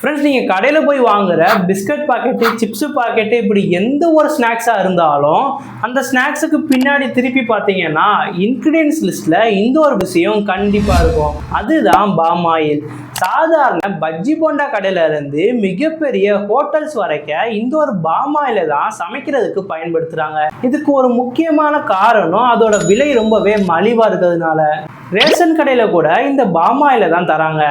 Friends நீங்கள் கடையில் போய் வாங்குற பிஸ்கட் பாக்கெட்டு சிப்ஸு பாக்கெட்டு இப்படி எந்த ஒரு ஸ்நாக்ஸாக இருந்தாலும் அந்த ஸ்நாக்ஸுக்கு பின்னாடி திருப்பி பார்த்தீங்கன்னா இன்க்ரீடியன்ஸ் லிஸ்ட்டில் இந்த ஒரு விஷயம் கண்டிப்பாக இருக்கும். அதுதான் பாம் ஆயில் சாதாரண பஜ்ஜி போண்டா கடையில இருந்து மிகப்பெரிய ஹோட்டல்ஸ் வரைக்கும் இந்த ஒரு பாம் ஆயில தான் சமைக்கிறதுக்கு பயன்படுத்துறாங்க. இதுக்கு ஒரு முக்கியமான காரணம் அதோட விலை ரொம்பவே மலிவா இருக்கிறதுனால. ரேஷன் கடையில் கூட இந்த பாம் தான் தராங்க.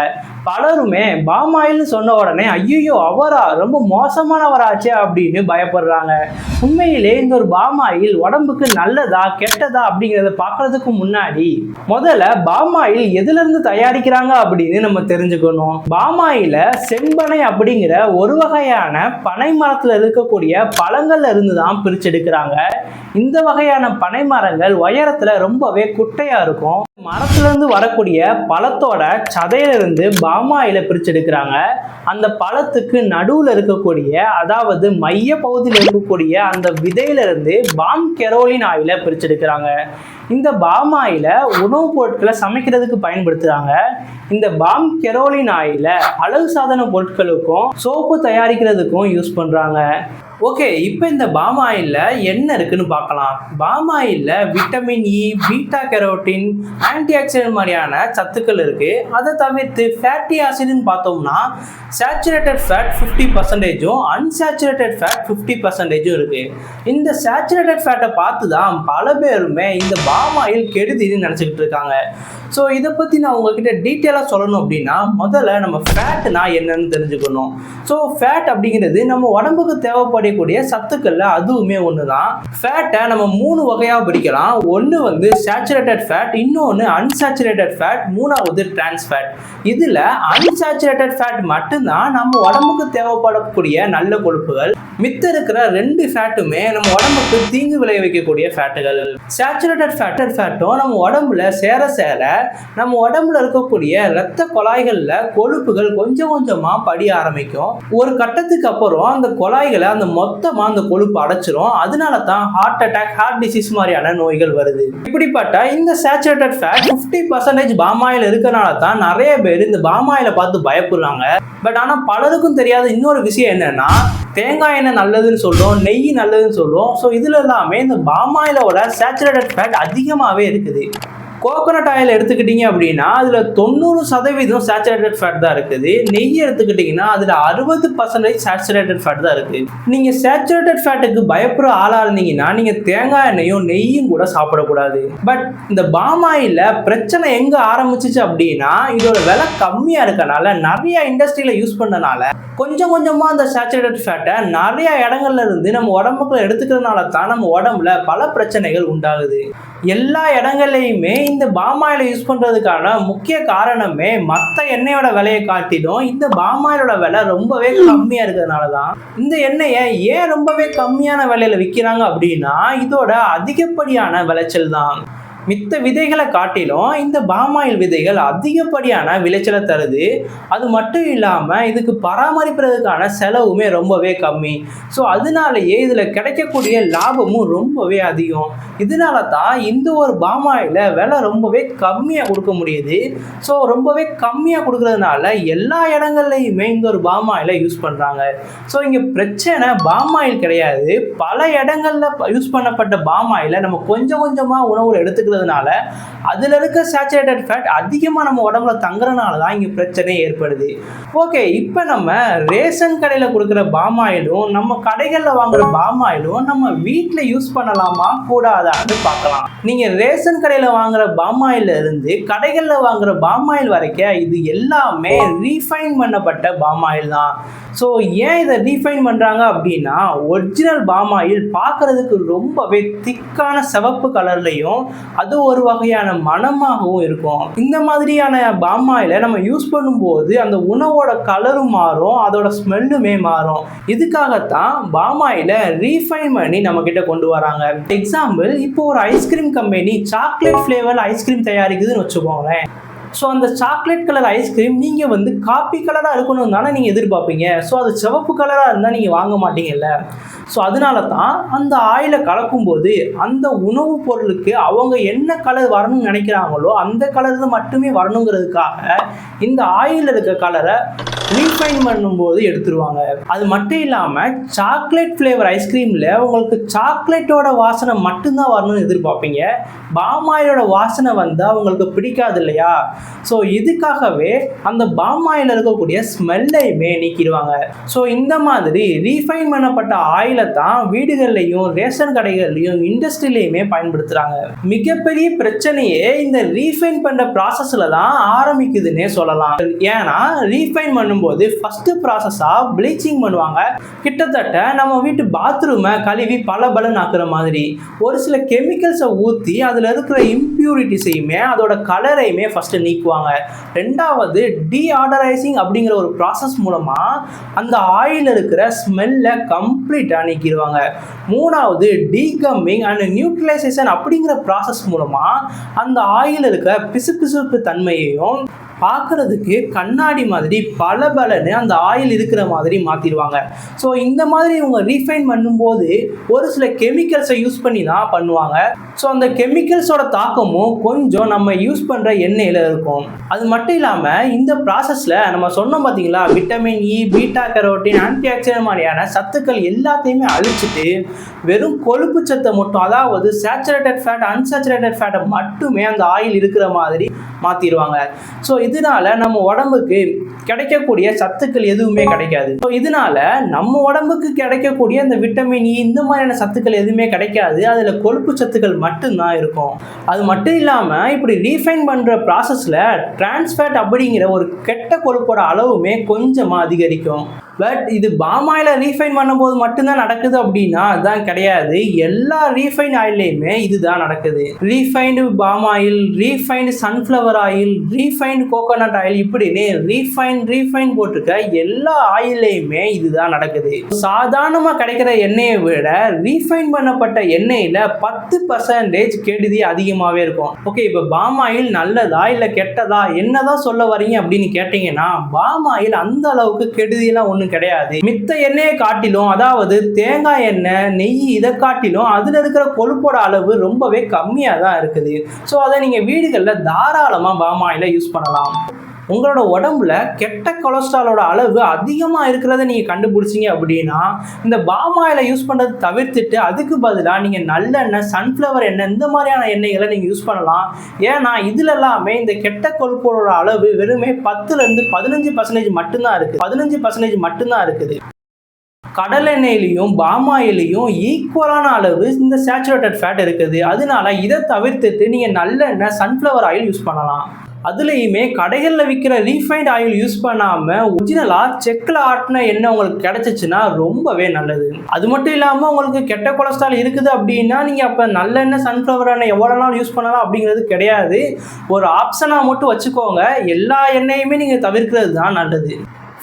பலருமே பாமாயில்னு சொன்ன உடனே ஐயோ அவரா? ரொம்ப மோசமானவராச்சே அப்படின்னு பயப்படுறாங்க. உண்மையிலே இந்த ஒரு பாமாயில் உடம்புக்கு நல்லதா கெட்டதா அப்படிங்கிறத பார்க்கறதுக்கு முன்னாடி முதல்ல பாமாயில் ஆயில் எதுல இருந்து தயாரிக்கிறாங்க அப்படின்னு நம்ம தெரிஞ்சுக்கணும். பாமாயில செம்பனை அப்படிங்கிற ஒரு வகையான பனை மரத்துல இருக்கக்கூடிய பழங்கள்ல இருந்து தான் பிரிச்செடுக்கிறாங்க. இந்த வகையான பனை மரங்கள் உயரத்துல ரொம்பவே குட்டையா இருக்கும். மரத்துல இருந்து வரக்கூடிய பழத்தோட சதையில இருந்து பாமாயில பிரிச்செடுக்கிறாங்க. அந்த பழத்துக்கு நடுவுல இருக்கக்கூடிய அதாவது மைய பகுதியில் இருக்கக்கூடிய அந்த விதையில இருந்து பாம் கெரோலின் ஆயில பிரிச்செடுக்கிறாங்க. இந்த பாம் ஆயில உணவுப் பொருட்களை சமைக்கிறதுக்கு பயன்படுத்துறாங்க. இந்த பாம் கெரோலின் ஆயில அழகு சாதன பொருட்களுக்கும் சோப்பு தயாரிக்கிறதுக்கும் யூஸ் பண்றாங்க. ஓகே இப்போ இந்த பாம் ஆயிலில் என்ன இருக்குன்னு பார்க்கலாம். பாம் ஆயிலில் vitamin E beta carotene anti oxidant மாதிரியான சத்துக்கள் இருக்குது அதை தவிர்த்து ஃபேட்டி ஆசிட்னு பார்த்தோம்னா சேச்சுரேட்டட் ஃபேட் ஃபிஃப்டி பர்சன்டேஜும் அன்சேச்சுரேட்டட் ஃபேட் ஃபிஃப்டி பர்சன்டேஜும் இருக்குது இந்த சேச்சுரேட்டட் ஃபேட்டை பார்த்து தான் பல பேருமே இந்த பாம் ஆயில் கெடுதின்னு நினச்சிக்கிட்டு இருக்காங்க. ஸோ இதை பற்றி நான் உங்ககிட்ட டீட்டெயிலாக சொல்லணும் அப்படின்னா முதல்ல நம்ம ஃபேட்னா என்னன்னு தெரிஞ்சுக்கணும். ஸோ ஃபேட் அப்படிங்கிறது நம்ம உடம்புக்கு தேவைப்படக்கூடிய சத்துக்களில் அதுவுமே ஒன்று தான் ஃபேட்டை நம்ம மூணு வகையாக பிரிக்கலாம். ஒன்று வந்து சேச்சுரேட்டட் ஃபேட் இன்னொன்று அன்சாச்சுரேட்டட் ஃபேட் மூணாவது டிரான்ஸ் ஃபேட் இதில் அன்சேச்சுரேட்டட் ஃபேட் மட்டும்தான் நம்ம உடம்புக்கு தேவைப்படக்கூடிய நல்ல கொழுப்புகள். மித்த இருக்கிற ரெண்டு ஃபேட்டுமே நம்ம உடம்புக்கு தீங்கு விளைவிக்கக்கூடிய ஃபேட்டுகள் சேச்சுரேட்டட் ஃபேட்டட் ஃபேட்டும் நம்ம உடம்புல சேர சேர நம்ம உடம்புல இருக்கக்கூடிய இரத்த குழாய்களில் கொழுப்புகள் கொஞ்சம் கொஞ்சமாக படிய ஆரம்பிக்கும். ஒரு கட்டத்துக்கு அப்புறம் அந்த குழாய்களை அந்த மொத்தமாக அந்த கொழுப்பு அடைச்சிரும். அதனால தான் ஹார்ட் அட்டாக் ஹார்ட் டிசீஸ் மாதிரியான நோய்கள் வருது. இப்படிப்பட்ட இந்த saturated fat fifty percentage palm oil இருக்கனால தான் நிறைய பேர் இந்த பாமாயில பார்த்து பயப்படுறாங்க. பட் ஆனால் பலருக்கும் தெரியாத இன்னொரு விஷயம் என்னன்னா தேங்காய் எண்ணெய் நல்லதுன்னு சொல்கிறோம் நெய் நல்லதுன்னு சொல்கிறோம் ஸோ இதில் எல்லாமே இந்த பாமாயிலோட சேச்சுரேட்டட் ஃபேட் அதிகமாகவே இருக்குது. கோகோனட் ஆயில் எடுத்துக்கிட்டீங்க அப்படின்னா அதில் தொண்ணூறு சதவீதம் சேச்சுரேட்டட் ஃபேட் தான் இருக்குது. நெய் எடுத்துக்கிட்டிங்கன்னா அதில் அறுபது பர்சன்டேஜ் சேச்சுரேட்டட் ஃபேட் தான் இருக்குது நீங்கள் சேச்சுரேட்டட் ஃபேட்டுக்கு பயப்படுற ஆளாக இருந்தீங்கன்னா நீங்கள் தேங்காய் எண்ணெயும் நெய்யும் கூட சாப்பிடக்கூடாது. பட் இந்த பாம் ஆயிலில் பிரச்சனை எங்கே ஆரம்பிச்சிச்சு அப்படின்னா இதோட விலை கம்மியாக இருக்கனால நிறைய இண்டஸ்ட்ரியில் யூஸ் பண்ணனால கொஞ்சம் கொஞ்சமாக அந்த சேச்சுரேட்டட் ஃபேட்டை நிறைய இடங்கள்ல இருந்து நம்ம உடம்புக்குள்ள எடுத்துக்கிறதுனால தான் நம்ம உடம்புல பல பிரச்சனைகள் உண்டாகுது. எல்லா இடங்கள்லையுமே இந்த பாமாயில யூஸ் பண்ணுறதுக்கான முக்கிய காரணமே மற்ற எண்ணெயோட விலையை காட்டிலும் இந்த பாமாயிலோட விலை ரொம்பவே கம்மியாக இருக்கிறதுனால தான் இந்த எண்ணெயை ஏன் ரொம்பவே கம்மியான விலையில விற்கிறாங்க அப்படின்னா இதோட அதிகப்படியான விளைச்சல் தான் மித்த விதைகளை காட்டிலும் இந்த பாமாயில் விதைகள் அதிகப்படியான விளைச்சலை தருது. அது மட்டும் இல்லாமல் இதுக்கு பராமரிப்பதற்கான செலவுமே ரொம்பவே கம்மி. ஸோ அதனாலேயே இதில் கிடைக்கக்கூடிய லாபமும் ரொம்பவே அதிகம். இதனால தான் இந்த ஒரு பாமாயில் விலை ரொம்பவே கம்மியாக கொடுக்க முடியுது. ஸோ ரொம்பவே கம்மியாக கொடுக்கறதுனால எல்லா இடங்கள்லையுமே இந்த ஒரு பாமாயிலை யூஸ் பண்ணுறாங்க ஸோ இங்கே பிரச்சனை பாமாயில் கிடையாது. பல இடங்களில் யூஸ் பண்ணப்பட்ட பாமாயிலை நம்ம கொஞ்சம் கொஞ்சமாக உணவில் இருக்கிறதுனால அதில் இருக்க சேச்சுரேட்டட் ஃபேட் அதிகமாக நம்ம உடம்புல தங்குறதுனால தான் இங்கே பிரச்சனை ஏற்படுது. ஓகே இப்போ நம்ம ரேஷன் கடையில் கொடுக்குற பாம் ஆயிலும் நம்ம கடைகளில் வாங்குற பாமாயிலும் நம்ம வீட்டில் யூஸ் பண்ணலாமா கூடாதான்னு பார்க்கலாம். நீங்கள் ரேஷன் கடையில் வாங்குற பாமாயில் இருந்து கடைகளில் வாங்குற ஆயில் வரைக்கும் இது எல்லாமே ரீஃபைன் பண்ணப்பட்ட பாமாயில் தான் ஸோ ஏன் இதை ரீஃபைன் பண்ணுறாங்க அப்படின்னா ஒரிஜினல் பாமாயில் பார்க்கறதுக்கு ரொம்பவே திக்கான சிவப்பு கலர்லையும் அது ஒரு வகையான மணமாகவும் இருக்கும். இந்த மாதிரியான பாமாயில நம்ம யூஸ் பண்ணும்போது அந்த உணவோட கலரும் மாறும் அதோட ஸ்மெல்லுமே மாறும். இதுக்காகத்தான் பாமாயில ரீஃபைன் பண்ணி நம்ம கிட்ட கொண்டு வராங்க. எக்ஸாம்பிள் இப்போ ஒரு ice cream company chocolate flavour ice cream தயாரிக்குதுன்னு வச்சுக்கோங்களேன். ஸோ அந்த சாக்லேட் கலர் ஐஸ்கிரீம் நீங்கள் வந்து காப்பி கலராக இருக்கணும் தானே நீங்கள் எதிர்பார்ப்பீங்க. ஸோ அது சிவப்பு கலராக இருந்தால் நீங்கள் வாங்க மாட்டீங்கல்ல. ஸோ அதனால தான் அந்த ஆயிலை கலக்கும்போது அந்த உணவுப் பொருளுக்கு அவங்க என்ன கலர் வரணும்னு நினைக்கிறாங்களோ அந்த கலர் மட்டுமே வரணுங்கிறதுக்காக இந்த ஆயில் இருக்க கலரை ரீஃபைன் பண்ணும்போது எடுத்துருவாங்க. அது மட்டும் இல்லாமல் சாக்லேட் ஃப்ளேவர் ஐஸ்கிரீமில் உங்களுக்கு சாக்லேட்டோட வாசனை மட்டும்தான் வரணும்னு எதிர்பார்ப்பீங்க. பாமாயிலோட வாசனை வந்தால் உங்களுக்கு பிடிக்காது இல்லையா? ஸோ இதுக்காகவே அந்த பாமாயில் இருக்கக்கூடிய ஸ்மெல்லையுமே நீக்கிடுவாங்க. ஸோ இந்த மாதிரி ரீஃபைன் பண்ணப்பட்ட ஆயில் தான் வீடுகள்லையும் ரேஷன் கடைகள்லையும் இண்டஸ்ட்ரியிலையுமே பயன்படுத்துறாங்க. மிகப்பெரிய பிரச்சனையே இந்த ரீஃபைன் பண்ற ப்ராசஸில் தான் ஆரம்பிக்குதுன்னே சொல்லலாம். ஏன்னா ரீஃபைன் பண்ணும்போது ஃபர்ஸ்ட் ப்ராசஸாக ப்ளீச்சிங் பண்ணுவாங்க. கிட்டத்தட்ட நம்ம வீட்டு பாத்ரூமை கழுவி பல பலன் ஆக்குற மாதிரி. ஒரு சில கெமிக்கல்ஸை ஊற்றி அதில் இருக்கிற இம்ப்யூரிட்டிஸையுமே அதோட கலரையுமே ஃபஸ்ட்டு நீக்குவாங்க. ரெண்டாவது டீஆர்டரைசிங் அப்படிங்கிற ஒரு ப்ராசஸ் மூலமாக அந்த ஆயில் இருக்கிற ஸ்மெல்லை கம்ப்ளீட்டாக நீக்கிடுவாங்க. மூணாவது டீகம்மிங் அண்ட் நியூட்ரலைசேஷன் அப்படிங்கிற ப்ராசஸ் மூலமாக அந்த ஆயில் இருக்க பிசுபிசுப்பு தன்மையையும் பார்க்குறதுக்கு கண்ணாடி மாதிரி பல பலன்னு அந்த ஆயில் இருக்கிற மாதிரி மாற்றிடுவாங்க ஸோ இந்த மாதிரி இவங்க ரீஃபைன் பண்ணும்போது ஒரு சில கெமிக்கல்ஸை யூஸ் பண்ணி தான் பண்ணுவாங்க. ஸோ அந்த கெமிக்கல்ஸோட தாக்கமும் கொஞ்சம் நம்ம யூஸ் பண்ணுற எண்ணெயில் இருக்கும். அது மட்டும் இல்லாமல் இந்த ப்ராசஸில் நம்ம சொன்னோம் பார்த்தீங்களா vitamin E beta carotene anti oxidant மாதிரியான சத்துக்கள் எல்லாத்தையுமே அழிச்சிட்டு வெறும் கொழுப்பு சத்தை மட்டும் அதாவது சேச்சுரேட்டட் ஃபேட் அன்சேச்சுரேட்டட் ஃபேட்டை மட்டுமே அந்த ஆயில் இருக்கிற மாதிரி மாற்றிடுவாங்க ஸோ இதனால நம்ம உடம்புக்கு கிடைக்கக்கூடிய சத்துக்கள் எதுவுமே கிடைக்காது. ஸோ இதனால நம்ம உடம்புக்கு கிடைக்கக்கூடிய அந்த விட்டமின் இ e, இந்த மாதிரியான சத்துக்கள் எதுவுமே கிடைக்காது. அதில் கொழுப்பு சத்துக்கள் மட்டும்தான் இருக்கும். அது மட்டும் இல்லாமல் இப்படி ரீஃபைன் பண்ணுற ப்ராசஸில் டிரான்ஸ்ஃபேட் அப்படிங்கிற ஒரு கெட்ட கொழுப்போட அளவுமே கொஞ்சமாக அதிகரிக்கும். பட் இது பாம் ஆயிலை ரீஃபைன் பண்ணும்போது மட்டும்தான் நடக்குது அப்படின்னா அதுதான் கிடையாது. எல்லா ரீஃபைன் ஆயிலையுமே இதுதான் நடக்குது. Refined palm oil refined sunflower oil refined coconut oil இப்படின்னு ரீஃபைன் ரீஃபைன் போட்டிருக்க எல்லா ஆயிலையுமே இதுதான் நடக்குது. சாதாரணமாக கிடைக்கிற எண்ணெயை விட ரீஃபைன் பண்ணப்பட்ட எண்ணெயில் பத்து பர்சன்டேஜ் கெடுதி அதிகமாகவே இருக்கும். ஓகே இப்போ பாம் ஆயில் நல்லதா இல்லை கெட்டதா? என்னதான் சொல்ல வரீங்க அப்படின்னு கேட்டிங்கன்னா பாம் ஆயில் அந்த அளவுக்கு கெடுதியெல்லாம் ஒன்றும் கிடையாது. மித்த எண்ணெயை காட்டிலும் அதாவது தேங்காய் எண்ணெய் நெய் இதை காட்டிலும் அதில் இருக்கிற கொழுப்போட அளவு ரொம்பவே கம்மியாக தான் இருக்குது. ஸோ அதை நீங்கள் வீடுகளில் தாராளமாக பாமாயில் யூஸ் பண்ணலாம். உங்களோட உடம்புல கெட்ட கொலஸ்ட்ராலோட அளவு அதிகமாக இருக்கிறத நீங்கள் கண்டுபிடிச்சிங்க அப்படின்னா இந்த பாம் ஆயிலை யூஸ் பண்ணுறது தவிர்த்துட்டு அதுக்கு பதிலாக நீங்கள் நல்லெண்ணெய் சன்ஃப்ளவர் எண்ணெய் இந்த மாதிரியான எண்ணெய்களை நீங்கள் யூஸ் பண்ணலாம். ஏன்னா இதில் எல்லாமே இந்த கெட்ட கொழுப்போட அளவு வெறுமே பத்துலேருந்து பதினஞ்சு பர்சன்டேஜ் மட்டும்தான் இருக்குது. பதினஞ்சு பர்சன்டேஜ் மட்டும்தான் இருக்குது. கடலெண்ணெயிலையும் பாமாயிலையும் ஈக்குவலான அளவு இந்த சேச்சுரேட்டட் ஃபேட் இருக்குது. அதனால இதை தவிர்த்துட்டு நீங்கள் நல்லெண்ணெய் சன்ஃப்ளவர் ஆயில் யூஸ் பண்ணலாம். அதுலேயுமே கடைகளில் விற்கிற ரீஃபைண்ட் ஆயில் யூஸ் பண்ணாமல் ஒரிஜினலாக செக்கில் ஆட்டின எண்ணெய் உங்களுக்கு கிடச்சிச்சின்னா ரொம்பவே நல்லது. அது மட்டும் இல்லாமல் உங்களுக்கு கெட்ட கொலஸ்ட்ரால் இருக்குது அப்படின்னா நீங்கள் அப்போ நல்லெண்ணெய் சன்ஃப்ளவர் எண்ணெய் எவ்வளோ நாள் யூஸ் பண்ணலாம் அப்படிங்கிறது கிடையாது. ஒரு ஆப்ஷனாக மட்டும் வச்சுக்கோங்க. எல்லா எண்ணெயுமே நீங்கள் தவிர்க்கிறது தான் நல்லது.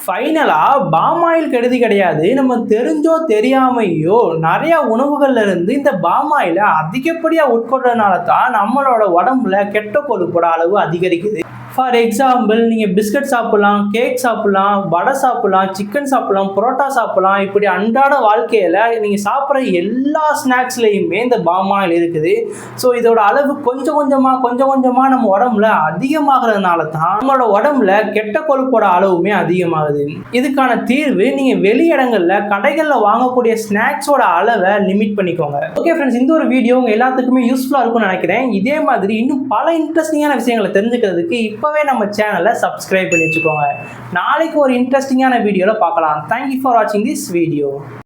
ஃபைனலாக பாமாயில் கெடுதி கிடையாது. நம்ம தெரிஞ்சோ தெரியாமையோ நிறையா உணவுகள்ல இருந்து இந்த பாமாயிலை அதிகப்படியாக உட்கொள்றதுனால தான் நம்மளோட உடம்புல கெட்ட கொழுப்போட அளவு அதிகரிக்குது. ஃபார் எக்ஸாம்பிள் நீங்கள் பிஸ்கட் சாப்பிட்லாம் கேக் சாப்பிட்லாம் வடை சாப்பிட்லாம் சிக்கன் சாப்பிட்லாம் புரோட்டா சாப்பிட்லாம். இப்படி அன்றாட வாழ்க்கையில் நீங்கள் சாப்பிட்ற எல்லா ஸ்நாக்ஸ்லேயுமே இந்த பாமாயில் இருக்குது. ஸோ இதோட அளவு கொஞ்சம் கொஞ்சமாக கொஞ்சம் கொஞ்சமாக நம்ம உடம்புல அதிகமாகிறதுனால தான் நம்மளோட உடம்புல கெட்ட கொழுப்போட அளவுமே அதிகமாகுது. இதுக்கான தீர்வு நீங்கள் வெளி இடங்களில் கடைகளில் வாங்கக்கூடிய ஸ்நாக்ஸோட அளவை லிமிட் பண்ணிக்கோங்க. ஓகே ஃப்ரெண்ட்ஸ் இந்த ஒரு வீடியோ உங்கள் எல்லாத்துக்குமே யூஸ்ஃபுல்லாக இருக்கும்னு நினைக்கிறேன். இதே மாதிரி இன்னும் பல இன்ட்ரெஸ்டிங்கான விஷயங்களை தெரிஞ்சுக்கிறதுக்கு இப்போவே நம்ம சேனலை சப்ஸ்கிரைப் பண்ணி வச்சுக்கோங்க. நாளைக்கு ஒரு இன்ட்ரெஸ்டிங்கான வீடியோவில் பார்க்கலாம். தேங்க்யூ ஃபார் வாட்சிங் திஸ் வீடியோ